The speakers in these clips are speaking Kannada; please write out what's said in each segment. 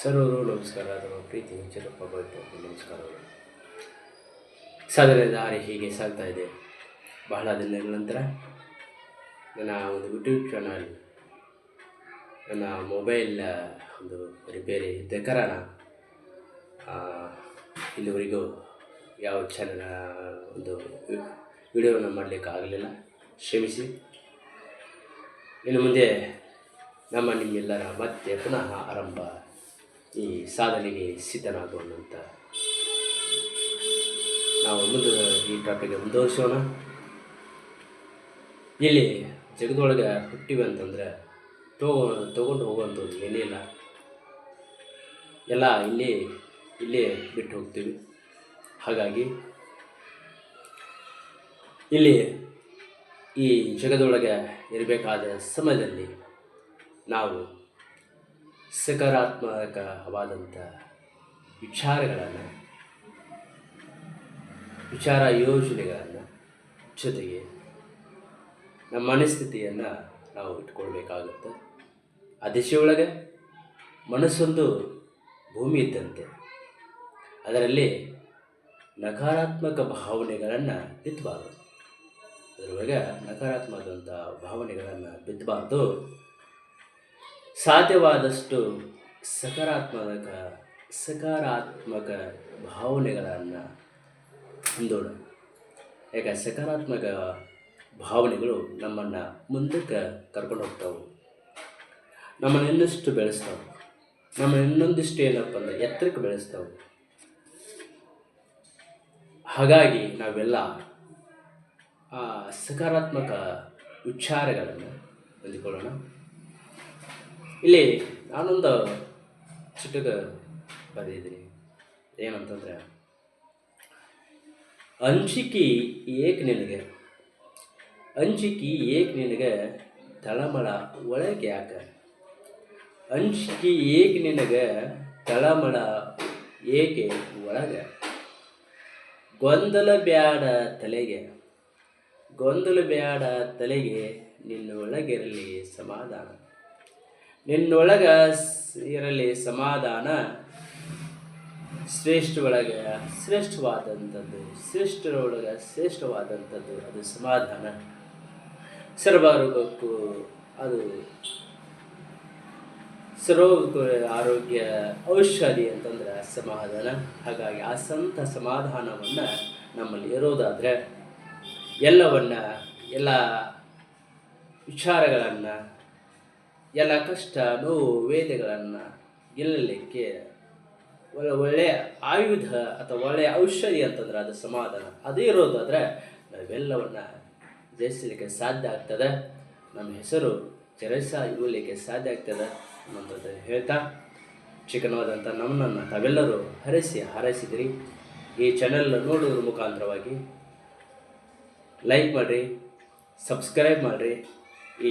ಸರ್ವರು ನಮಸ್ಕಾರ. ನಮ್ಮ ಪ್ರೀತಿ ಚಿರಪ್ಪ ಬೈಟು ನಮಸ್ಕಾರಗಳು ಸಾಧನೆ ದಾರಿ ಹೀಗೆ ಸಾಗ್ತಾ ಇದೆ. ಬಹಳ ದಿನಗಳ ನಂತರ ನನ್ನ ಒಂದು ಯೂಟ್ಯೂಬ್ ಚಾನಲ್ ನನ್ನ ಮೊಬೈಲ್ ಒಂದು ರಿಪೇರಿ ಇದ್ದ ಇಲ್ಲಿವರೆಗೂ ಯಾವ ಚಾನಲ್ ಒಂದು ವಿಡಿಯೋವನ್ನು ಮಾಡಲಿಕ್ಕೆ ಆಗಲಿಲ್ಲ. ಕ್ಷಮಿಸಿ. ಇನ್ನು ಮುಂದೆ ನಮ್ಮ ನಿಮ್ಮೆಲ್ಲರ ಮತ್ತೆ ಪುನಃ ಆರಂಭ ಈ ಸಾಧನೆಗೆ ಸಿದ್ಧನಾಗೋಣಂತ ನಾವು ಮುಂದೆ ಈ ಟಾಪಿಕ್ ಮುಂದುವರಿಸೋಣ. ಇಲ್ಲಿ ಜಗದೊಳಗೆ ಹುಟ್ಟಿವೆ ಅಂತಂದ್ರೆ ತಗೋ ತೊಗೊಂಡು ಹೋಗುವಂಥದ್ದು ಏನಿಲ್ಲ ಎಲ್ಲ ಇಲ್ಲಿ, ಇಲ್ಲೇ ಬಿಟ್ಟು ಹೋಗ್ತೀವಿ. ಹಾಗಾಗಿ ಇಲ್ಲಿ ಈ ಜಗದೊಳಗೆ ಇರಬೇಕಾದ ಸಮಯದಲ್ಲಿ ನಾವು ಸಕಾರಾತ್ಮಕವಾದಂಥ ವಿಚಾರಗಳನ್ನು, ವಿಚಾರ ಯೋಜನೆಗಳನ್ನು ಜೊತೆಗೆ ನಮ್ಮ ಮನಸ್ಥಿತಿಯನ್ನು ನಾವು ಇಟ್ಕೊಳ್ಬೇಕಾಗುತ್ತೆ. ಆ ದಿಶೆಯೊಳಗೆ ಮನಸ್ಸೊಂದು ಭೂಮಿ ಇದ್ದಂತೆ, ಅದರಲ್ಲಿ ನಕಾರಾತ್ಮಕ ಭಾವನೆಗಳನ್ನು ಬಿತ್ತಬಾರ್ದು ಅದರೊಳಗೆ ನಕಾರಾತ್ಮಕದಂಥ ಭಾವನೆಗಳನ್ನು ಬಿತ್ತಬಾರ್ದು ಸಾಧ್ಯವಾದಷ್ಟು ಸಕಾರಾತ್ಮಕ ಸಕಾರಾತ್ಮಕ ಭಾವನೆಗಳನ್ನು ಹೊಂದೋಣ. ಯಾಕೆ? ಸಕಾರಾತ್ಮಕ ಭಾವನೆಗಳು ನಮ್ಮನ್ನು ಮುಂದಕ್ಕೆ ಕರ್ಕೊಂಡು ಹೋಗ್ತಾವೆ. ನಮ್ಮನ್ನು ಇನ್ನಷ್ಟು ಬೆಳೆಸ್ತಾವೆ. ನಮ್ಮ ಇನ್ನೊಂದಿಷ್ಟು ಏನಪ್ಪ ಅಂದ್ರೆ ಎತ್ತರಕ್ಕೆ ಬೆಳೆಸ್ತಾವೆ. ಹಾಗಾಗಿ ನಾವೆಲ್ಲ ಆ ಸಕಾರಾತ್ಮಕ ವಿಚಾರಗಳನ್ನು ಹೊಂದಿಕೊಳ್ಳೋಣ. ಇಲ್ಲಿ ನಾನೊಂದು ಚಿಟ್ಟಗ ಬರೆದಿದ್ದೀನಿ. ಏನಂತಂದ್ರೆ, ಅಂಜಿಕಿ ಏಕ್ ನಿನಗೆ, ಅಂಜಿಕೆ ಏಕ್ ನಿನಗೆ ತಳಮಳ ಒಳಗೆ ಯಾಕ? ಅಂಜಿಕಿ ಏಕ್ ನಿನಗೆ ತಳಮಳ ಏಕೆ ಒಳಗೆ? ಗೊಂದಲ ಬ್ಯಾಡ ತಲೆಗೆ, ಗೊಂದಲ ಬ್ಯಾಡ ತಲೆಗೆ ನಿನ್ನೊಳಗಿರಲಿ ಸಮಾಧಾನ. ನಿನ್ನೊಳಗ ಇರಲಿ ಸಮಾಧಾನ. ಶ್ರೇಷ್ಠ ಒಳಗೆ ಶ್ರೇಷ್ಠವಾದಂಥದ್ದು. ಶ್ರೇಷ್ಠರೊಳಗೆ ಶ್ರೇಷ್ಠವಾದಂಥದ್ದು. ಅದು ಸಮಾಧಾನ. ಸರ್ವಾರೋಗಕ್ಕೂ ಅದು ಸರ್ವೋಗ ಆರೋಗ್ಯ ಔಷಧಿ ಅಂತಂದ್ರೆ ಸಮಾಧಾನ. ಹಾಗಾಗಿ ಆ ಸಂತ ಸಮಾಧಾನವನ್ನು ನಮ್ಮಲ್ಲಿ ಇರೋದಾದರೆ ಎಲ್ಲವನ್ನ, ಎಲ್ಲ ವಿಚಾರಗಳನ್ನು ಎಲ್ಲ ಕಷ್ಟ ನೋವು ವೇದಗಳನ್ನು ಗೆಲ್ಲಲಿಕ್ಕೆ ಒಳ್ಳೆ ಒಳ್ಳೆಯ ಆಯುಧ ಅಥವಾ ಒಳ್ಳೆಯ ಔಷಧಿ ಅಂತಂದ್ರೆ ಅದು ಸಮಾಧಾನ. ಅದೇ ಇರೋದಾದರೆ ನಾವೆಲ್ಲವನ್ನ ಜಯಿಸಲಿಕ್ಕೆ ಸಾಧ್ಯ ಆಗ್ತದೆ. ನಮ್ಮ ಹೆಸರು ಚರಸ ಇರಲಿಕ್ಕೆ ಸಾಧ್ಯ ಆಗ್ತದೆ ಅನ್ನೋಂಥದ್ದು ಹೇಳ್ತಾ ಚಿಕನವಾದಂಥ ನಮ್ಮನ್ನು ತಾವೆಲ್ಲರೂ ಹರಸಿ ಹಾರೈಸಿದಿರಿ. ಈ ಚಾನೆಲ್ ನೋಡೋದ್ರ ಮುಖಾಂತರವಾಗಿ ಲೈಕ್ ಮಾಡಿರಿ ಸಬ್ಸ್ಕ್ರೈಬ್ ಮಾಡಿರಿ. ಈ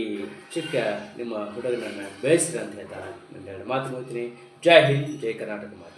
ಚಿಕ್ಕ ನಿಮ್ಮ ಹುಡುಗನನ್ನು ಬೆಳೆಸ್ರಿ ಅಂತ ಹೇಳ್ತಾ ನಾನು ಮಾತು ಮುಗಿತೀನಿ. ಜೈ ಹಿಂದ್, ಜೈ ಕರ್ನಾಟಕ ಮಾತೆ.